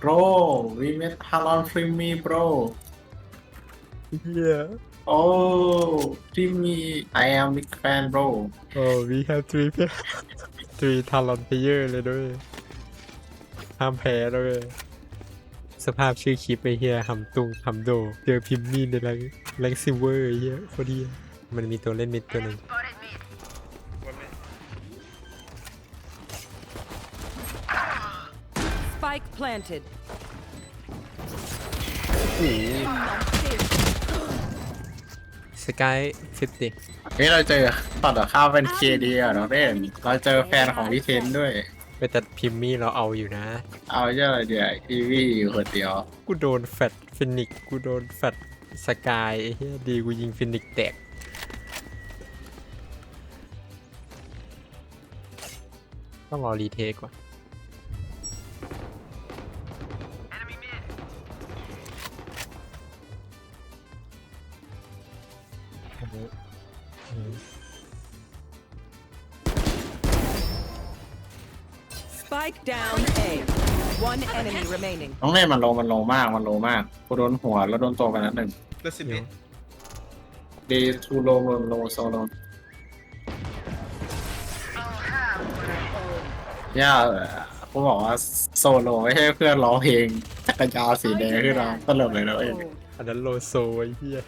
bro we met Talon Creamy bro เฮีย oh Creamy I am big fan bro โอ้ we have three player three talon player เลยด้วยห้ามแพ้ด้วยสภาพชื่อคลิปไอ้เฮียหำตุงหำโด เจอพิมพ์มีในแรงแรงซิลเวอร์ไอ้เฮียโคตรเฮียมันมีตัวเล่นมิดตัวหนึ่ง Spike planted. สกายฟิฟตี้นี่เราเจอตัดกับข้าวเป็น KD อะน้องเด่นเราเจอแฟนของพี่เทนด้วย ไปแต่พิมพ์มีเราเอาอยู่นะ เอาเยอะเลยเดี๋ยวอีวีอยู่คนเดียวกูโดนแฟดฟินิกซ์กูโดนแฟดสกายไอ้เฮียดีกูยิงฟินิกซ์แตก ต้องรอรีเทคว่ะโ Spike down A. One enemy remaining. น้องเล่นมันลงมันลงมากมันลงมากกูโดนหัวแล้วโดนตัวไปนัดหนึ่ง Listen, เดี๋ยว man. ดีทูโลโลโลโซโลย่าเขาบอกว่าโซโลไม่ใช่เพื่อนร้องเพลงจักรยานสีแดงขึ้นมาตลกเลยนะเว้ยอันนั้นโลโซไอ้เหี้ย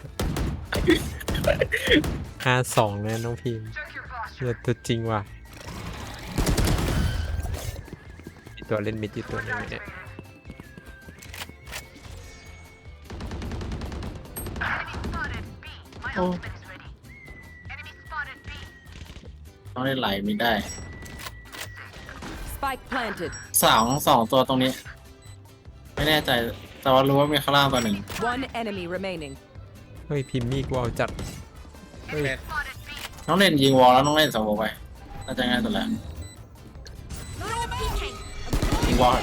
ห้าสองเลยน้องพิมพ์เนี่ยตัวจริงว่ะมี ตัวเล่นมิดอีกตัวหนึงเนี่ยโอ้ต้องได้ไหลมีได้ Spike planted. สองสองตัวตรงนี้ ไม่แน่ใจ แต่ว่ารู้ว่ามีข้างล่างตัวหนึ่ง One enemy remaining. เฮ้ยพิมพ์มีกูเอาจัด เฮ้ย Man. น้องเล่นยิงวอลแล้วน้องเล่นสมองไปน่าจะง่ายสุดแล้ว ยิงวอล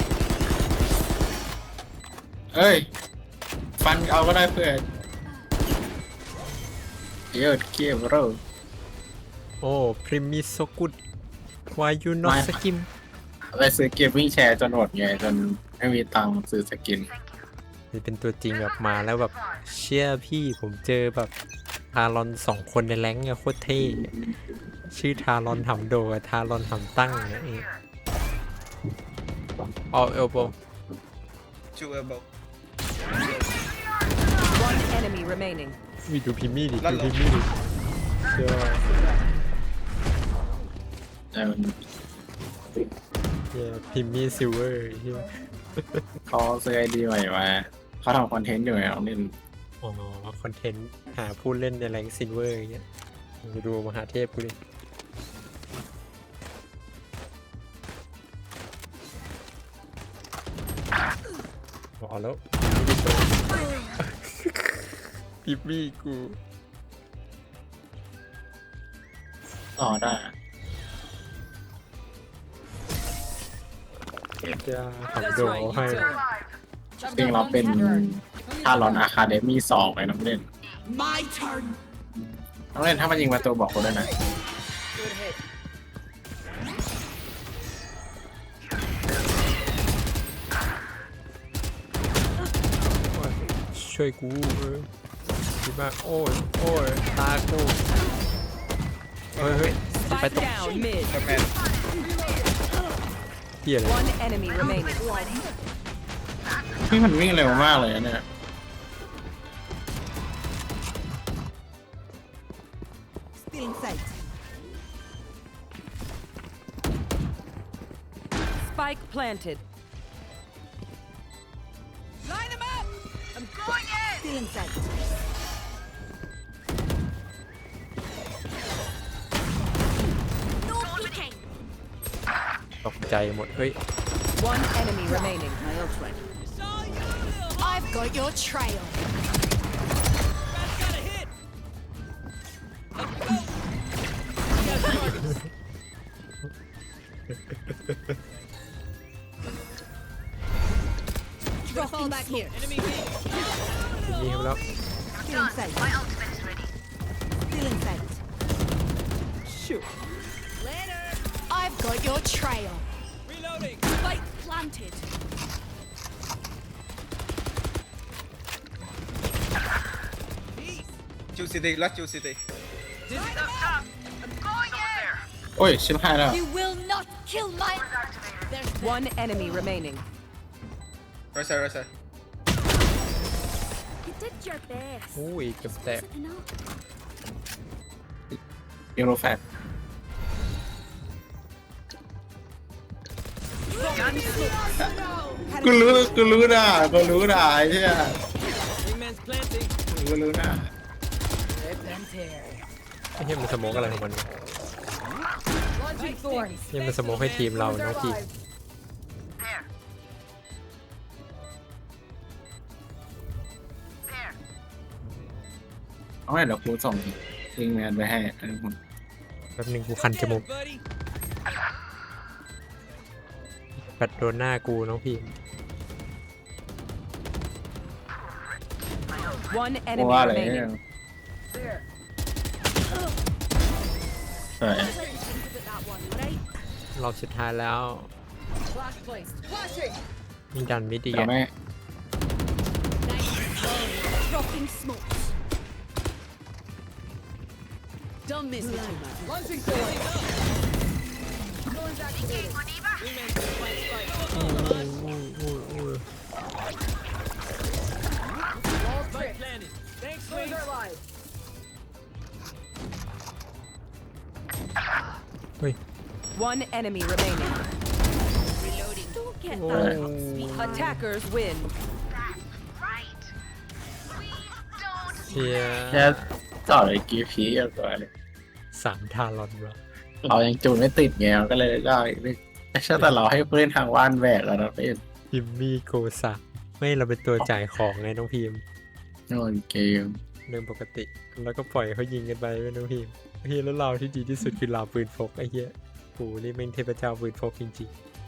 เอ้ย ฟันเอาก็ได้เพื่อนเยอะเกียบเราโอ้พริมิโซกุด why you not ไม่สกิมไปซื้อเกมวิ่งแชร์จนหมดไงจนไม่มีตังค์ซื้อสกินนี่เป็นตัวจริงแบบมาแล้วแบบเชื่อพี่ผมเจอแบบทารอนสองคนในแรงค์เนี่ยโคตรเท่ ชื่อทารอนหำโดกับทารอนหำตั้งเนี่ย เองเอาเอลโบ Two elbow. One enemy remaining. มีดูพิมมี่ดิลั่นดูเหรอ พิมมี่ดิเชื่อแต่มันเฮียพิมมี่ซิลเวอร์เฮียเขาซื้อไอดีใหม่มาเขาทำคอนเทนต์อยู่ไงน้องเล่นอ๋อคอนเทนต์หาผู้เล่นในแรงซิลเวอร์อย่างเงี้ยมึงดูมหาเทพกูดิ บอกแล้วพิมมี่กูต่อได้จะขับโดให้จริงเราเป็นทารอนอาคาเดมี่สองเลยน้องเล่น My turn. น้องเล่นถ้ามันยิงประตูบอกกูด้วยนะ ช่วยกูเออดีมากโอ้ยโอ้ยตากูเฮ้ยเฮ้ย Spike down mid. But man. เฮียเลย One enemy remaining. นี่มันวิ่งเร็วมากเลยนะเนี่ย Still in sight. Spike planted. going in. Still in sight. No peeking. ตกใจหมด เฮ้ย One enemy remaining. My ult ready. I've got your trail. Fall back here. ยิงยิงไปแล้ว Still in. My ultimate is ready. Still in sight. Shoot. I've got your trail. Reloading. Spike planted. Chill city, Let chill city. Right up top. I'm going You will not kill my. There's One enemy remaining. Right side, right side. โอ้ยเกับแตก Wasn't enough. ยูโรแฟตกูรู้กูรู้นะกูรู้นะไอ้เหี้ยกูรู้นะไอ้เฮียมันสโมกอะไรของมันวะ Launching thorns. เฮียมันสโมกให้ทีมเราน้องทีม เอาไว้เดี๋ยวกูส่งลิงก์แมนไปให้อันนี้ผมแป๊บหนึงกูคันจมูกแปดโดนหน้ากูน้องพีม One กู enemy ว่าอะไรเนี่ย remaining. ใช่ Think about that one, right? รอบสุดท้ายแล้ว Flash placed. Flashing. มีดันมิดอีกเดี๋ยวอะไม่ Dropping smokes. Don't miss it. Launching thorns. Thorns activated. อุ้ยอุ้ยอุ้ย Wall tripped. Thorns are live. เฮ้ย One enemy remaining. Don't get Oh. that up, sweet. Attackers win. เชียแค่ต่อเสามทารอนวะเรายังจูนไม่ติดไงก็เลยได้อีกนิดใช่แต่เราให้เพื่อนทางว่านแบกแล้วนะเพื่อนพิมมี่โกซะไม่เราเป็นตัวจ่ายของไงน้องพิมโน่นเกมเรื่องปกติ แล้วก็ปล่อยเขายิงกันไปไม่น้องพิมเฮียแล้วเราที่ดีที่สุดคือเราปืนพกไอ้เหี้ยกูนี่แม่งเทพเจ้าปืนพกจริงๆ